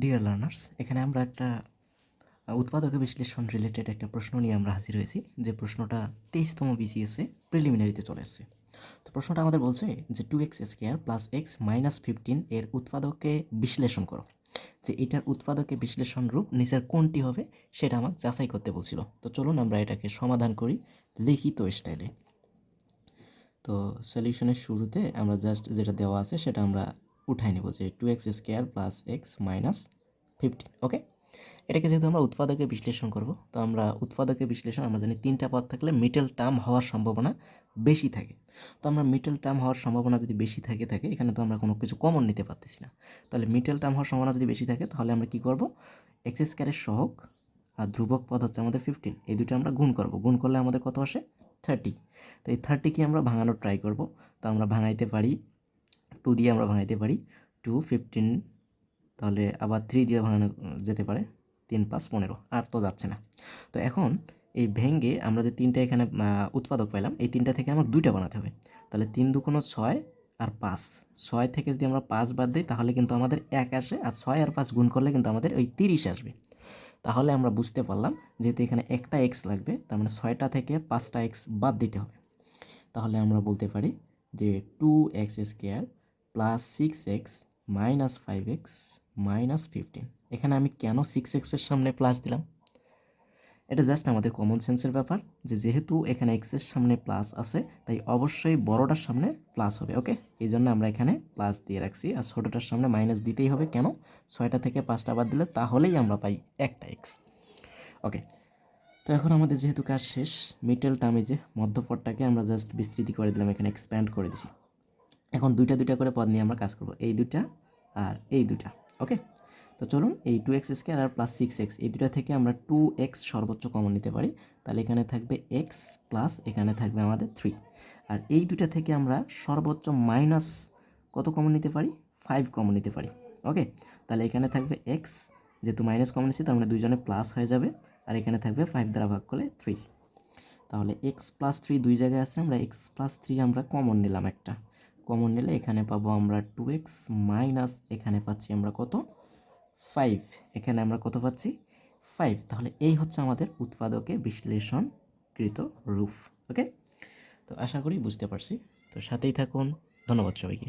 Dear learners এখানে আমরা একটা উৎপাদকে বিশ্লেষণ রিলেটেড একটা প্রশ্ন নিয়ে আমরা হাজির হয়েছি, যে প্রশ্নটা তেইশতম বিসিএসে প্রিলিমিনারিতে চলে আসছে তো প্রশ্নটা আমাদের বলছে যে two x square plus x minus fifteen এর উৎপাদকে বিশ্লেষণ করো। যে এটার উৎপাদকে বিশ্লেষণ রূপ নিচের কোনটি হবে সেটা আমার যাচাই করতে বলছিল। তো চলুন আমরা এটাকে সমাধান করি লিখিত স্টাইলে তো সলিউশনের শুরুতে আমরা জাস্ট যেটা দেওয়া আছে সেটা আমরা উঠাই নেব যে two x square plus x minus fifteen okay এটাকে যেহেতু আমরা উৎপাদকে বিশ্লেষণ করব, তো আমরা উৎপাদকে বিশ্লেষণ, আমরা জানি তিনটা পদ থাকলে মিডল টার্ম হওয়ার সম্ভাবনা বেশি থাকে। তো আমরা মিডল টার্ম হওয়ার সম্ভাবনা যদি বেশি থাকে থাকে, এখানে তো আমরা কোনো কিছু কমন নিতে পারতেছি না। তাহলে মিডল টার্ম হওয়ার সম্ভাবনা যদি বেশি থাকে, তাহলে আমরা কি করব? এক্স স্কোয়ারের সহগ আর ধ্রুবক পদ হচ্ছে আমাদের ফিফটিন এই দুটো আমরা গুণ করব। গুণ করলে আমাদের কত আসে? থার্টি তো এই থার্টিকে আমরা ভাঙানোর ট্রাই করব। তো আমরা ভাঙাইতে পারি টু দিয়ে আমরা ভাঙাইতে পারি। টু ফিফটিন তাহলে আবার থ্রি দিয়ে ভাঙানো যেতে পারে। তিন পাঁচ পনেরো, আর তো যাচ্ছে না। তো এখন এই ভেঙ্গে আমরা যে তিনটা এখানে উৎপাদক পেলাম এই তিনটা থেকে আমাকে দুইটা বানাতে হবে। তাহলে তিন দুকোনো ছয় আর পাঁচ। ছয় থেকে যদি আমরা পাঁচ বাদ দিই, তাহলে কিন্তু আমাদের এক আসে, আর ছয় আর পাঁচ গুণ করলে কিন্তু আমাদের ওই তিরিশ আসবে। তাহলে আমরা বুঝতে পারলাম, যেহেতু এখানে একটা এক্স লাগবে, তার মানে ছয়টা থেকে পাঁচটা এক্স বাদ দিতে হবে। তাহলে আমরা বলতে পারি যে two x square plus six x minus five x minus fifteen এখানে আমি কেন সিক্স এক্সের সামনে প্লাস দিলাম? এটা জাস্ট আমাদের কমন সেন্সের ব্যাপার যে যেহেতু এখানে এক্সের সামনে প্লাস আছে, তাই অবশ্যই বড়টার সামনে প্লাস হবে ওকে এই জন্য আমরা এখানে প্লাস দিয়ে রাখছি আর ছোটোটার সামনে মাইনাস দিতেই হবে। কেন? ছয়টা থেকে পাঁচটা বাদ দিলে তাহলেই আমরা পাই একটা এক্স ওকে তো এখন আমাদের যেহেতু কাজ শেষ মিডল টার্মে যে মধ্যপদটাকে আমরা জাস্ট বিস্তৃতি করে দিলাম, এখানে এক্সপ্যান্ড করে দিছি। এখন দুইটা দুইটা করে পদ নিয়ে আমরা কাজ করব, এই দুইটা আর এই দুইটা, ওকে? তো চলুন এই টু এক্স স্কোয়ার আর প্লাস সিক্স এক্স এই দুটা থেকে আমরা টু এক্স সর্বোচ্চ কমন নিতে পারি। তাহলে এখানে থাকবে এক্স প্লাস এখানে থাকবে আমাদের থ্রি আর এই দুইটা থেকে আমরা সর্বোচ্চ মাইনাস কত কমন নিতে পারি? ফাইভ কমন নিতে পারি, ওকে? তাহলে এখানে থাকবে এক্স যেহেতু মাইনাস কমন নিচ্ছি, তার মানে দুইজনে প্লাস হয়ে যাবে। আর এখানে থাকবে ফাইভ দ্বারা ভাগ করলে থ্রি তাহলে এক্স প্লাস থ্রি দুই জায়গায় আছে, আমরা এক্স প্লাস থ্রি আমরা কমন নিলাম একটা। কমন নিলে এখানে পাবো আমরা টু এক্স মাইনাস এখানে পাচ্ছি আমরা কত? ফাইভ এখানে আমরা কত পাচ্ছি? ফাইভ তাহলে এই হচ্ছে আমাদের উৎপাদকে বিশ্লেষণকৃত রূপ ওকে তো আশা করি বুঝতে পারছি। তো সাথেই থাকুন। ধন্যবাদ সবাইকে।